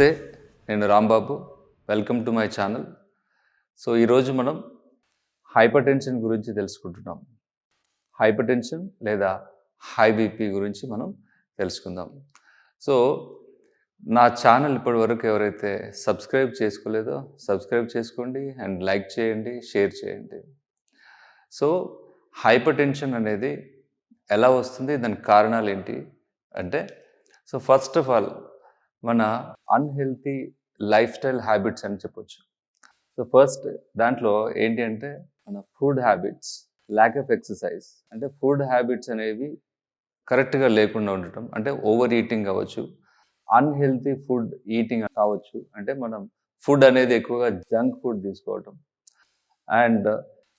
నమస్తే నేను Rambabu. Welcome to my channel so ఈరోజు మనం హైపర్ టెన్షన్ గురించి తెలుసుకుంటున్నాం. హైపర్ టెన్షన్ లేదా హై బీపీ గురించి మనం తెలుసుకుందాం. సో నా ఛానల్ ఇప్పటి వరకు ఎవరైతే సబ్స్క్రైబ్ చేసుకోలేదో సబ్స్క్రైబ్ చేసుకోండి అండ్ లైక్ చేయండి షేర్ చేయండి. సో హైపర్ టెన్షన్ అనేది ఎలా వస్తుంది? దానికి కారణాలు ఏంటి? అంటే సో ఫస్ట్ ఆఫ్ ఆల్ మన అన్హెల్తీ లైఫ్ స్టైల్ హ్యాబిట్స్ అని చెప్పొచ్చు. సో ఫస్ట్ దాంట్లో ఏంటి అంటే మన food habits lack of exercise అంటే ఫుడ్ హ్యాబిట్స్ అనేవి కరెక్ట్గా లేకుండా ఉండటం. అంటే ఓవర్ ఈటింగ్ కావచ్చు అన్హెల్తీ ఫుడ్ ఈటింగ్ కావచ్చు. అంటే మనం ఫుడ్ అనేది ఎక్కువగా జంక్ ఫుడ్ తీసుకోవటం. అండ్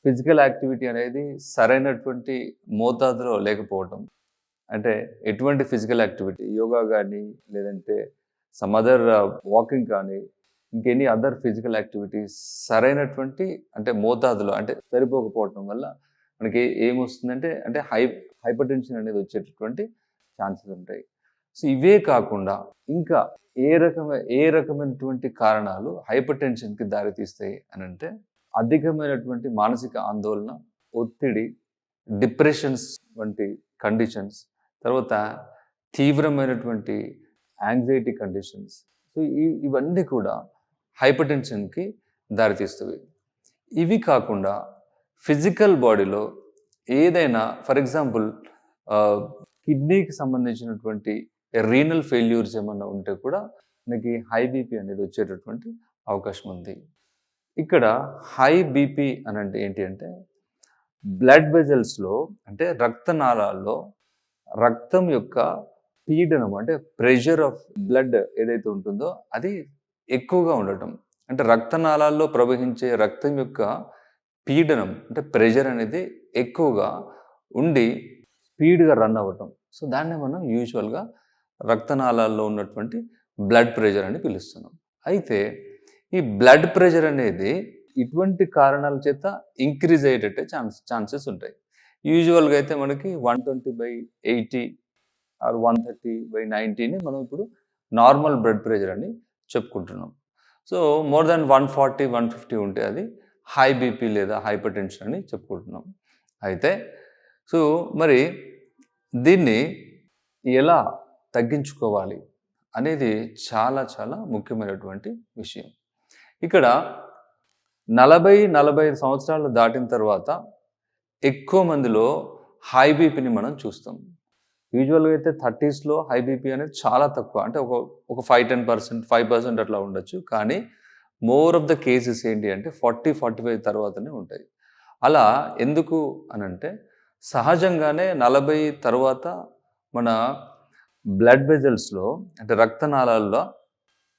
ఫిజికల్ యాక్టివిటీ అనేది సరైనటువంటి మోతాదులో లేకపోవటం. అంటే ఎటువంటి ఫిజికల్ యాక్టివిటీ యోగా కానీ లేదంటే సమ్ అదర్ వాకింగ్ కానీ ఇంకెనీ అదర్ ఫిజికల్ యాక్టివిటీస్ సరైనటువంటి అంటే మోతాదులో అంటే సరిపోకపోవటం వల్ల మనకి ఏమొస్తుందంటే అంటే హై హైపర్ టెన్షన్ అనేది వచ్చేటటువంటి ఛాన్సెస్ ఉంటాయి. సో ఇవే కాకుండా ఇంకా ఏ రకమైన ఏ రకమైనటువంటి కారణాలు హైపర్ టెన్షన్కి దారితీస్తాయి అని అంటే అధికమైనటువంటి మానసిక ఆందోళన ఒత్తిడి డిప్రెషన్స్ వంటి కండిషన్స్ తర్వాత తీవ్రమైనటువంటి యాంగ్జైటీ కండిషన్స్ సో ఈ ఇవన్నీ కూడా హైపర్ టెన్షన్కి దారితీస్తుంది ఇవి కాకుండా ఫిజికల్ బాడీలో ఏదైనా ఫర్ ఎగ్జాంపుల్ కిడ్నీకి సంబంధించినటువంటి రీనల్ ఫెయిల్యూర్స్ ఏమన్నా ఉంటే కూడా మనకి హై బీపీ అనేది వచ్చేటటువంటి అవకాశం ఉంది. ఇక్కడ హై బీపీ అని అంటే ఏంటి అంటే బ్లడ్ వెజల్స్లో అంటే రక్తనాళాల్లో రక్తం యొక్క పీడనం అంటే ప్రెషర్ ఆఫ్ బ్లడ్ ఏదైతే ఉంటుందో అది ఎక్కువగా ఉండటం. అంటే రక్తనాళాల్లో ప్రవహించే రక్తం యొక్క పీడనం అంటే ప్రెషర్ అనేది ఎక్కువగా ఉండి స్పీడ్గా రన్ అవ్వటం. సో దాన్నే మనం యూజువల్గా రక్తనాళాల్లో ఉన్నటువంటి బ్లడ్ ప్రెషర్ అని పిలుస్తున్నాం. అయితే ఈ బ్లడ్ ప్రెషర్ అనేది ఇటువంటి కారణాల చేత ఇంక్రీజ్ అయ్యేటట్టే ఛాన్స్ ఛాన్సెస్ ఉంటాయి. యూజువల్గా అయితే మనకి one twenty by eighty or one thirty by నైంటీని మనం ఇప్పుడు నార్మల్ బ్లడ్ ప్రెషర్ అని చెప్పుకుంటున్నాం. So more than one forty one fifty ఉంటే అది హై బీపీ లేదా హైపర్ టెన్షన్ అని చెప్పుకుంటున్నాం. అయితే సో మరి దీన్ని ఎలా తగ్గించుకోవాలి అనేది చాలా చాలా ముఖ్యమైనటువంటి విషయం. ఇక్కడ నలభై నలభై ఐదు సంవత్సరాలు దాటిన తర్వాత ఎక్కువ మందిలో హై బీపీని మనం చూస్తాం. యూజువల్గా అయితే థర్టీస్లో హై బీపీ అనేది చాలా తక్కువ. అంటే ఒక ఒక five ten percent five percent అట్లా ఉండొచ్చు. కానీ మోర్ ఆఫ్ ద కేసెస్ ఏంటి అంటే ఫార్టీ ఫార్టీ ఫైవ్ తర్వాతనే ఉంటాయి. అలా ఎందుకు అని అంటే సహజంగానే నలభై తర్వాత మన బ్లడ్ వెజల్స్లో అంటే రక్తనాళాల్లో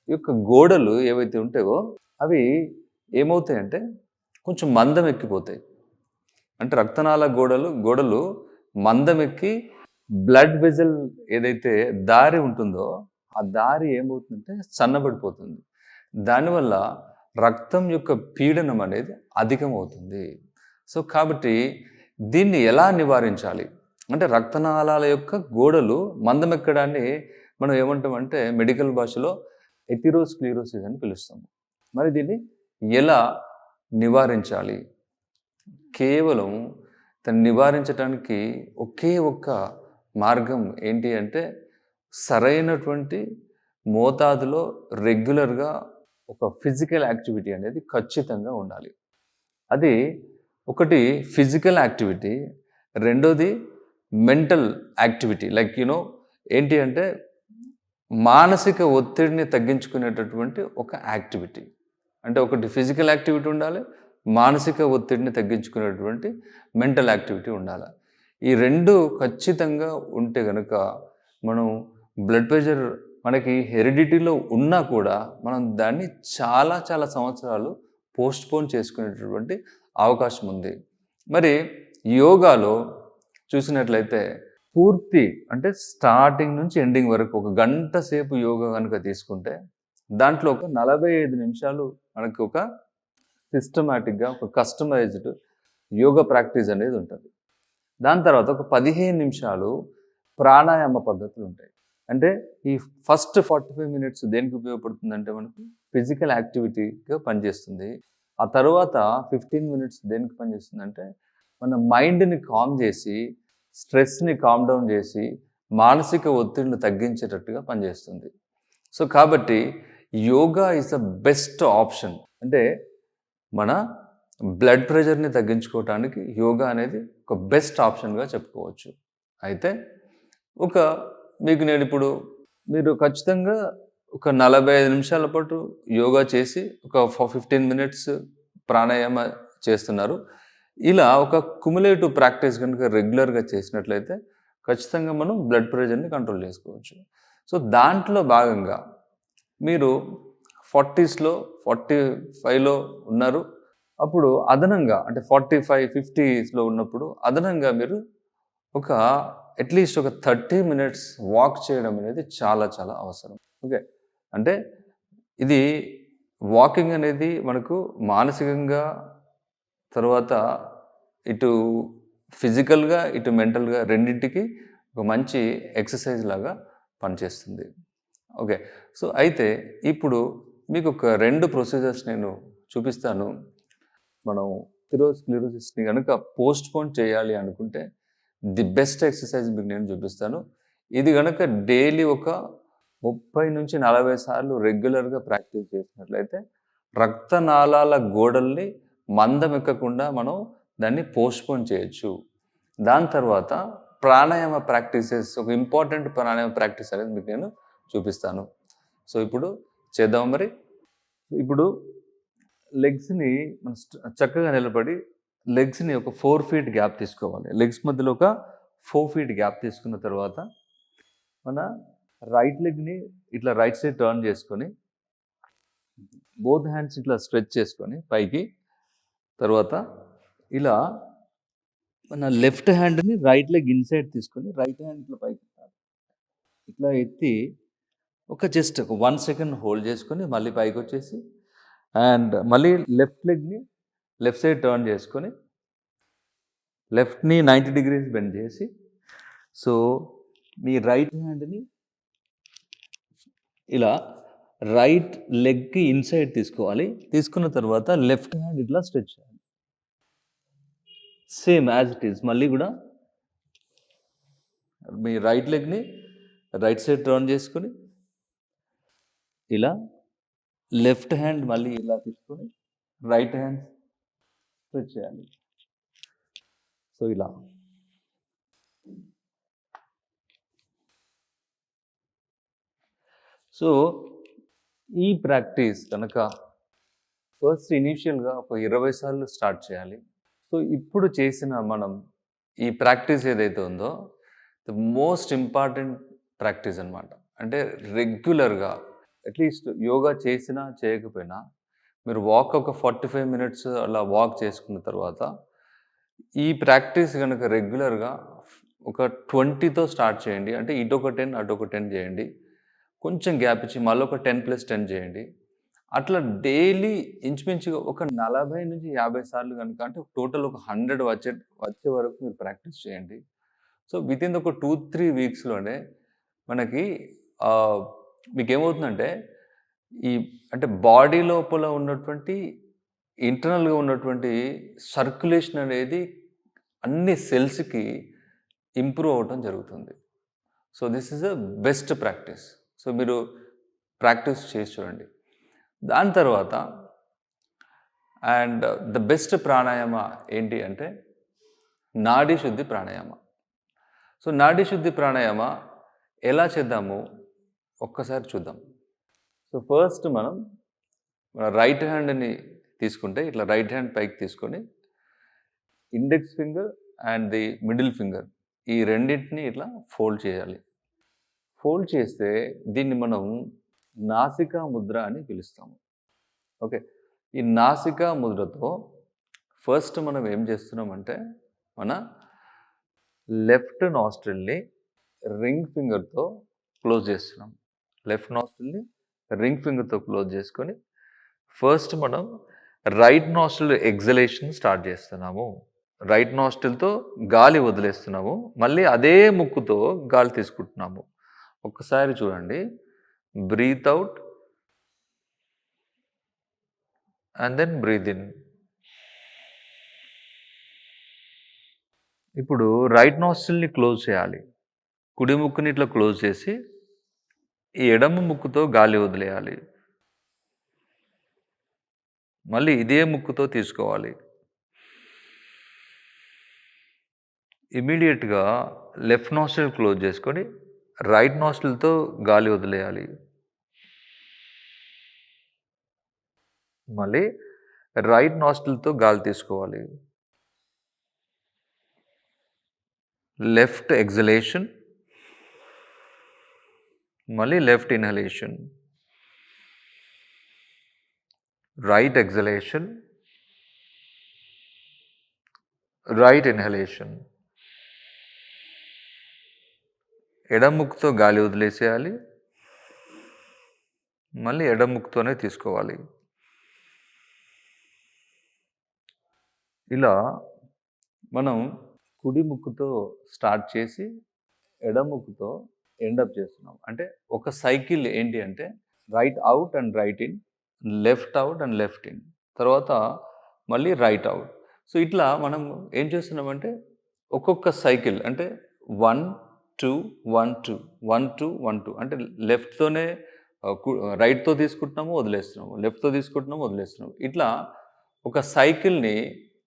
యొక్క గోడలు ఏవైతే ఉంటాయో అవి ఏమవుతాయంటే కొంచెం మందం ఎక్కిపోతాయి. అంటే రక్తనాళ గోడలు గోడలు మందం ఎక్కి బ్లడ్ వెజల్ ఏదైతే దారి ఉంటుందో ఆ దారి ఏమవుతుందంటే సన్నబడిపోతుంది. దానివల్ల రక్తం యొక్క పీడనం అనేది అధికమవుతుంది. సో కాబట్టి దీన్ని ఎలా నివారించాలి? అంటే రక్తనాళాల యొక్క గోడలు మందమెక్కడాన్ని మనం ఏమంటామంటే మెడికల్ భాషలో ఎథిరోస్క్లీరోసిస్ అని పిలుస్తాము మరి దీన్ని ఎలా నివారించాలి? కేవలం దాన్ని నివారించడానికి ఒకే ఒక్క మార్గం ఏంటి అంటే సరైనటువంటి మోతాదులో రెగ్యులర్గా ఒక ఫిజికల్ యాక్టివిటీ అనేది ఖచ్చితంగా ఉండాలి. అది ఒకటి ఫిజికల్ యాక్టివిటీ రెండోది mental activity. Like you know ఏంటి అంటే మానసిక ఒత్తిడిని తగ్గించుకునేటటువంటి ఒక యాక్టివిటీ. అంటే ఒకటి ఫిజికల్ యాక్టివిటీ ఉండాలి మానసిక ఒత్తిడిని తగ్గించుకునేటువంటి మెంటల్ యాక్టివిటీ ఉండాలి. ఈ రెండు ఖచ్చితంగా ఉంటే కనుక మనం బ్లడ్ ప్రెషర్ మనకి హెరిడిటీలో ఉన్నా కూడా మనం దాన్ని చాలా చాలా సంవత్సరాలు పోస్ట్పోన్ చేసుకునేటటువంటి అవకాశం ఉంది. మరి యోగాలో చూసినట్లయితే పూర్తి అంటే స్టార్టింగ్ నుంచి ఎండింగ్ వరకు ఒక గంట సేపు యోగా కనుక తీసుకుంటే దాంట్లో ఒక నలభై ఐదు నిమిషాలు మనకి ఒక సిస్టమేటిక్గా ఒక కస్టమైజ్డ్ యోగా ప్రాక్టీస్ అనేది ఉంటుంది. దాని తర్వాత ఒక పదిహేను నిమిషాలు ప్రాణాయామ పద్ధతులు ఉంటాయి. అంటే ఈ ఫస్ట్ ఫార్టీ ఫైవ్ మినిట్స్ దేనికి ఉపయోగపడుతుంది అంటే మనకు ఫిజికల్ యాక్టివిటీగా పనిచేస్తుంది. ఆ తర్వాత ఫిఫ్టీన్ మినిట్స్ దేనికి పనిచేస్తుంది అంటే మన మైండ్ని కామ్ చేసి స్ట్రెస్ని కామ్ డౌన్ చేసి మానసిక ఒత్తిడిని తగ్గించేటట్టుగా పనిచేస్తుంది. సో కాబట్టి yoga is the best option. అంటే మన బ్లడ్ ప్రెషర్ని తగ్గించుకోవటానికి యోగా అనేది ఒక బెస్ట్ ఆప్షన్గా చెప్పుకోవచ్చు. అయితే ఒక మీకు నేను ఇప్పుడు మీరు ఖచ్చితంగా ఒక నలభై ఐదు నిమిషాల పాటు యోగా చేసి ఒక ఫిఫ్టీన్ మినిట్స్ ప్రాణాయామ చేస్తున్నారు. ఇలా ఒక కుములేటివ్ ప్రాక్టీస్ కనుక రెగ్యులర్గా చేసినట్లయితే ఖచ్చితంగా మనం బ్లడ్ ప్రెషర్ని కంట్రోల్ చేసుకోవచ్చు. సో దాంట్లో భాగంగా మీరు ఫార్టీస్లో ఫార్టీ ఫైవ్లో ఉన్నారు. అప్పుడు అదనంగా అంటే ఫార్టీ ఫైవ్ ఫిఫ్టీస్లో ఉన్నప్పుడు అదనంగా మీరు ఒక అట్లీస్ట్ ఒక థర్టీ మినిట్స్ వాక్ చేయడం అనేది చాలా చాలా అవసరం. ఓకే? అంటే ఇది వాకింగ్ అనేది మనకు మానసికంగా తర్వాత ఇటు ఫిజికల్గా ఇటు మెంటల్గా రెండింటికి ఒక మంచి ఎక్సర్సైజ్ లాగా పనిచేస్తుంది. ఓకే? సో అయితే ఇప్పుడు మీకు ఒక రెండు ప్రొసీజర్స్ నేను చూపిస్తాను. మనం థిరోస్క్లిరోసిస్ని కనుక పోస్ట్ పోన్ చేయాలి అనుకుంటే ది బెస్ట్ ఎక్సర్సైజ్ మీకు నేను చూపిస్తాను. ఇది కనుక డైలీ ఒక ముప్పై నుంచి నలభై సార్లు రెగ్యులర్గా ప్రాక్టీస్ చేసినట్లయితే రక్తనాళాల గోడల్ని మందం ఎక్కకుండా మనం దాన్ని పోస్ట్పోన్ చేయొచ్చు. దాని తర్వాత ప్రాణాయామ ప్రాక్టీసెస్ ఒక ఇంపార్టెంట్ ప్రాణాయామ ప్రాక్టీస్ అనేది మీకు నేను చూపిస్తాను. సో ఇప్పుడు చేద్దాం మరి? ఇప్పుడు లెగ్స్ని మనం చక్కగా నిలబడి లెగ్స్ని ఒక ఫోర్ ఫీట్ గ్యాప్ తీసుకోవాలి. లెగ్స్ మధ్యలో ఒక ఫోర్ ఫీట్ గ్యాప్ తీసుకున్న తర్వాత మన రైట్ లెగ్ని ఇట్లా రైట్ సైడ్ టర్న్ చేసుకొని బోత్ హ్యాండ్స్ ఇట్లా స్ట్రెచ్ చేసుకొని పైకి తర్వాత ఇలా మన లెఫ్ట్ హ్యాండ్ని రైట్ లెగ్ ఇన్సైడ్ తీసుకొని రైట్ హ్యాండ్ ఇట్లా పైకి ఇట్లా ఎత్తి ఒక జస్ట్ ఒక వన్ సెకండ్ హోల్డ్ చేసుకొని మళ్ళీ పైకి వచ్చేసి అండ్ మళ్ళీ లెఫ్ట్ లెగ్ని లెఫ్ట్ సైడ్ టర్న్ చేసుకొని లెఫ్ట్ని నైంటీ డిగ్రీస్ బెండ్ చేసి సో మీ రైట్ హ్యాండ్ని ఇలా రైట్ లెగ్కి ఇన్సైడ్ తీసుకోవాలి. తీసుకున్న తర్వాత లెఫ్ట్ హ్యాండ్ ఇట్లా స్ట్రెచ్ చేయాలి. Same as it is. మళ్ళీ కూడా మీ రైట్ లెగ్ని రైట్ సైడ్ టర్న్ చేసుకొని ఇలా లెఫ్ట్ హ్యాండ్ మళ్ళీ ఇలా తీసుకొని రైట్ హ్యాండ్ స్ట్రెచ్ చేయాలి. సో ఇలా. సో ఈ ప్రాక్టీస్ కనుక ఫస్ట్ ఇనీషియల్గా ఒక ఇరవై సార్లు స్టార్ట్ చేయాలి. సో ఇప్పుడు చేసిన మనం ఈ ప్రాక్టీస్ ఏదైతే ఉందో ద మోస్ట్ ఇంపార్టెంట్ ప్రాక్టీస్ అనమాట అంటే రెగ్యులర్గా అట్లీస్ట్ యోగా చేసినా చేయకపోయినా మీరు వాక్ ఒక ఫార్టీ ఫైవ్ మినిట్స్ అలా వాక్ చేసుకున్న తర్వాత ఈ ప్రాక్టీస్ కనుక రెగ్యులర్గా ఒక ట్వంటీతో స్టార్ట్ చేయండి. అంటే ఇటు ఒక టెన్ అటు ఒక టెన్ చేయండి. కొంచెం గ్యాప్ ఇచ్చి మళ్ళీ ఒక టెన్ ప్లస్ టెన్ చేయండి. అట్లా డైలీ ఇంచుమించుగా ఒక నలభై నుంచి యాభై సార్లు కనుక అంటే టోటల్ ఒక హండ్రెడ్ వచ్చే వచ్చే వరకు మీరు ప్రాక్టీస్ చేయండి. సో విత్ ఇన్ ఒక టూ త్రీ వీక్స్లోనే మనకి మీకేమవుతుందంటే ఈ అంటే బాడీ లోపల ఉన్నటువంటి ఇంటర్నల్గా ఉన్నటువంటి సర్క్యులేషన్ అనేది అన్ని సెల్స్కి ఇంప్రూవ్ అవ్వటం జరుగుతుంది. So this is a best practice. So మీరు ప్రాక్టీస్ చేసి చూడండి. దాని తర్వాత అండ్ ద బెస్ట్ ప్రాణాయామ ఏంటి అంటే నాడీ శుద్ధి ప్రాణాయామ. సో నాడీ శుద్ధి ప్రాణాయామ ఎలా చేద్దాము? ఒక్కసారి చూద్దాం. సో ఫస్ట్ మనం మన రైట్ హ్యాండ్ని తీసుకుంటే ఇట్లా రైట్ హ్యాండ్ పైకి తీసుకొని index finger and the middle finger ఈ రెండింటిని ఇట్లా ఫోల్డ్ చేయాలి. ఫోల్డ్ చేస్తే దీన్ని మనం నాసికా ముద్ర అని పిలుస్తాము. ఓకే ఈ నాసికా ముద్రతో ఫస్ట్ మనం ఏం చేస్తున్నామంటే మన లెఫ్ట్ నాస్ట్రిల్ని రింగ్ ఫింగర్తో క్లోజ్ చేస్తున్నాం. లెఫ్ట్ నాస్టిల్ని రింగ్ ఫింగర్తో క్లోజ్ చేసుకొని ఫస్ట్ మనం రైట్ నాస్టిల్ ఎగ్జలేషన్ స్టార్ట్ చేస్తున్నాము. రైట్ నాస్టిల్తో గాలి వదిలేస్తున్నాము. మళ్ళీ అదే ముక్కుతో గాలి తీసుకుంటున్నాము. ఒక్కసారి చూడండి. Breathe out. And then breathe in. ఇప్పుడు రైట్ నాస్టిల్ని క్లోజ్ చేయాలి. కుడి ముక్కుని ఇట్లా క్లోజ్ చేసి ఈ ఎడమ ముక్కుతో గాలి వదిలేయాలి. మళ్ళీ ఇదే ముక్కుతో తీసుకోవాలి. ఇమీడియట్గా లెఫ్ట్ నాస్టిల్ క్లోజ్ చేసుకొని రైట్ నాస్టిల్తో గాలి వదిలేయాలి. మళ్ళీ రైట్ నాస్టిల్తో గాలి తీసుకోవాలి. లెఫ్ట్ ఎగ్జలేషన్ మళ్ళీ left inhalation. Right exhalation. Right inhalation. ఎడముక్కుతో గాలి వదిలేసేయాలి. మళ్ళీ ఎడముక్కుతోనే తీసుకోవాలి. ఇలా మనం కుడి ముక్కుతో స్టార్ట్ చేసి ఎడముక్కుతో ఎండప్ చేస్తున్నాం. అంటే ఒక సైకిల్ ఏంటి అంటే right out and right in left out and left in తర్వాత మళ్ళీ రైట్ అవుట్. సో ఇట్లా మనం ఏం చేస్తున్నామంటే ఒక్కొక్క సైకిల్ అంటే one two one two one two one two అంటే లెఫ్ట్తోనే రైట్తో తీసుకుంటున్నాము వదిలేస్తున్నాము లెఫ్ట్తో తీసుకుంటున్నాము వదిలేస్తున్నాము. ఇట్లా ఒక సైకిల్ని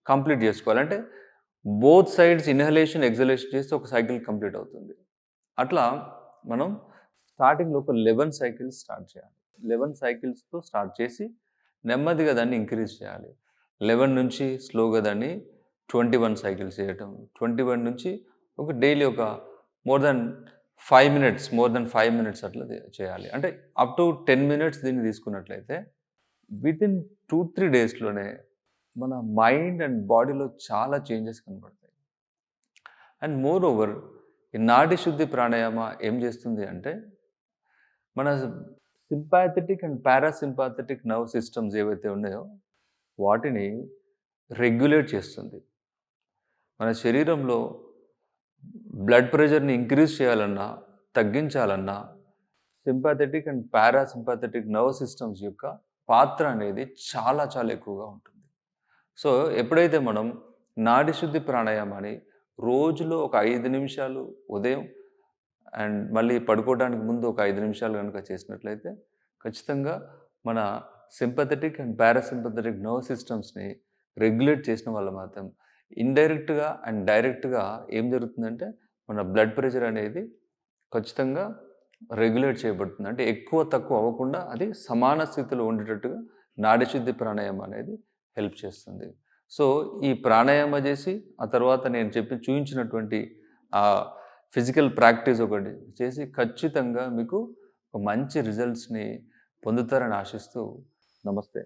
కంప్లీట్ చేసుకోవాలి. అంటే బోత్ సైడ్స్ ఇన్హలేషన్ ఎగ్జలేషన్ చేస్తే ఒక సైకిల్ కంప్లీట్ అవుతుంది. అట్లా మనం స్టార్టింగ్లో ఒక లెవెన్ సైకిల్స్ స్టార్ట్ చేయాలి. లెవెన్ సైకిల్స్తో స్టార్ట్ చేసి నెమ్మదిగా దాన్ని ఇంక్రీజ్ చేయాలి. లెవెన్ నుంచి స్లోగా దాన్ని ట్వంటీ వన్ సైకిల్స్ చేయటం. ట్వంటీ వన్ నుంచి ఒక డైలీ ఒక more than five minutes more than five minutes అట్లా చేయాలి. అంటే అప్ టు టెన్ మినిట్స్ దీన్ని తీసుకున్నట్లయితే విత్ ఇన్ టూ త్రీ డేస్లోనే మన మైండ్ అండ్ బాడీలో చాలా చేంజెస్ కనబడతాయి. అండ్ మోర్ ఓవర్ ఈ నాడి శుద్ధి ప్రాణాయామ ఏం చేస్తుంది అంటే మన sympathetic and parasympathetic nerve systems ఏవైతే ఉన్నాయో వాటిని రెగ్యులేట్ చేస్తుంది. మన శరీరంలో బ్లడ్ ప్రెషర్ని ఇంక్రీజ్ చేయాలన్నా తగ్గించాలన్నా sympathetic and parasympathetic nerve systems యొక్క పాత్ర అనేది చాలా చాలా ఎక్కువగా ఉంటుంది. సో ఎప్పుడైతే మనం నాడి శుద్ధి ప్రాణాయామాన్ని రోజులో ఒక ఐదు నిమిషాలు ఉదయం అండ్ మళ్ళీ పడుకోవడానికి ముందు ఒక ఐదు నిమిషాలు కనుక చేసినట్లయితే ఖచ్చితంగా మన సింపథెటిక్ అండ్ పారాసింపథెటిక్ నర్వ్ సిస్టమ్స్ని రెగ్యులేట్ చేసిన వాళ్ళు మాత్రం ఇండైరెక్ట్గా అండ్ డైరెక్ట్గా ఏం జరుగుతుందంటే మన బ్లడ్ ప్రెషర్ అనేది ఖచ్చితంగా రెగ్యులేట్ చేయబడుతుంది. అంటే ఎక్కువ తక్కువ అవ్వకుండా అది సమాన స్థితిలో ఉండేటట్టుగా నాడిశుద్ధి ప్రాణాయామం అనేది హెల్ప్ చేస్తుంది. సో ఈ ప్రాణాయామ చేసి ఆ తర్వాత నేను చెప్పి చూపించినటువంటి ఆ ఫిజికల్ ప్రాక్టీస్ ఒకటి చేసి ఖచ్చితంగా మీకు ఒక మంచి రిజల్ట్స్ని పొందుతారని ఆశిస్తూ నమస్తే.